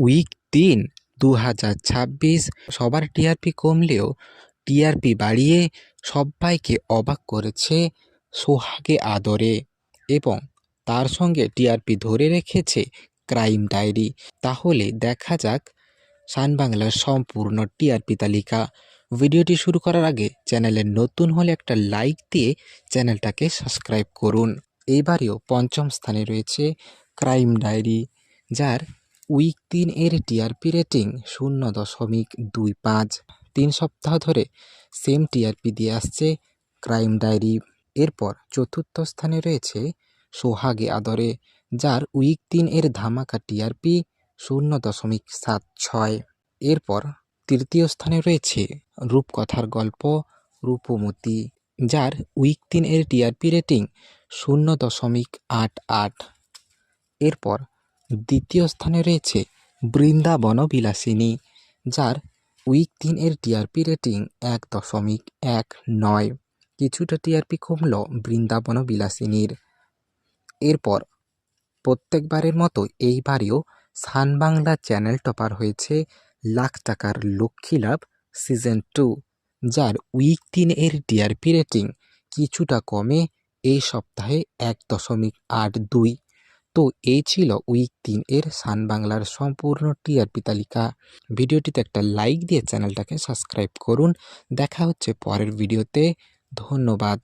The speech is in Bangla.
উইক তিন দু হাজার ছাব্বিশ সবার টিআরপি কমলেও টিআরপি বাড়িয়ে সব্বাইকে অবাক করেছে সোহাগে আদরে এবং তার সঙ্গে টিআরপি ধরে রেখেছে ক্রাইম ডায়েরি। তাহলে দেখা যাক সান বাংলার সম্পূর্ণ টিআরপি তালিকা। ভিডিওটি শুরু করার আগে চ্যানেলে নতুন হলে একটা লাইক দিয়ে চ্যানেলটাকে সাবস্ক্রাইব করুন। এবারেও পঞ্চম স্থানে রয়েছে ক্রাইম ডায়েরি, যার উইক তিন এর টিআরপি রেটিং শূন্য দশমিক দুই পাঁচ। তিন সপ্তাহ ধরে সেম টিআরপি দিয়ে আসছে ক্রাইম ডায়েরি। এরপর চতুর্থ স্থানে রয়েছে সোহাগে আদরে, যার উইক তিন এর ধামাকা টিআরপি শূন্য দশমিক সাত ছয়। এরপর তৃতীয় স্থানে রয়েছে রূপকথার গল্প রূপমতি, যার উইক তিন এর টিআরপি রেটিং শূন্য দশমিক আট আট। এরপর দ্বিতীয় স্থানে রয়েছে বৃন্দাবন বিলাসিনী, যার উইক তিন এর টিআরপি রেটিং এক দশমিক এক নয়। কিছুটা টিআরপি কমল বৃন্দাবন বিলাসিনীর। এরপর প্রত্যেকবারের মতো এইবারেও সান বাংলা চ্যানেল টপার হয়েছে লাখ টাকার লক্ষ্মী লাভ সিজন টু, যার উইক তিন এর টিআরপি রেটিং কিছুটা কমে এই সপ্তাহে এক দশমিক আট দুই। তো এই ছিল উইক তিন এর সান বাংলার সম্পূর্ণ টিআরপি তালিকা। ভিডিওটিতে একটা লাইক দিয়ে চ্যানেলটাকে সাবস্ক্রাইব করুন। দেখা হচ্ছে পরের ভিডিওতে। ধন্যবাদ।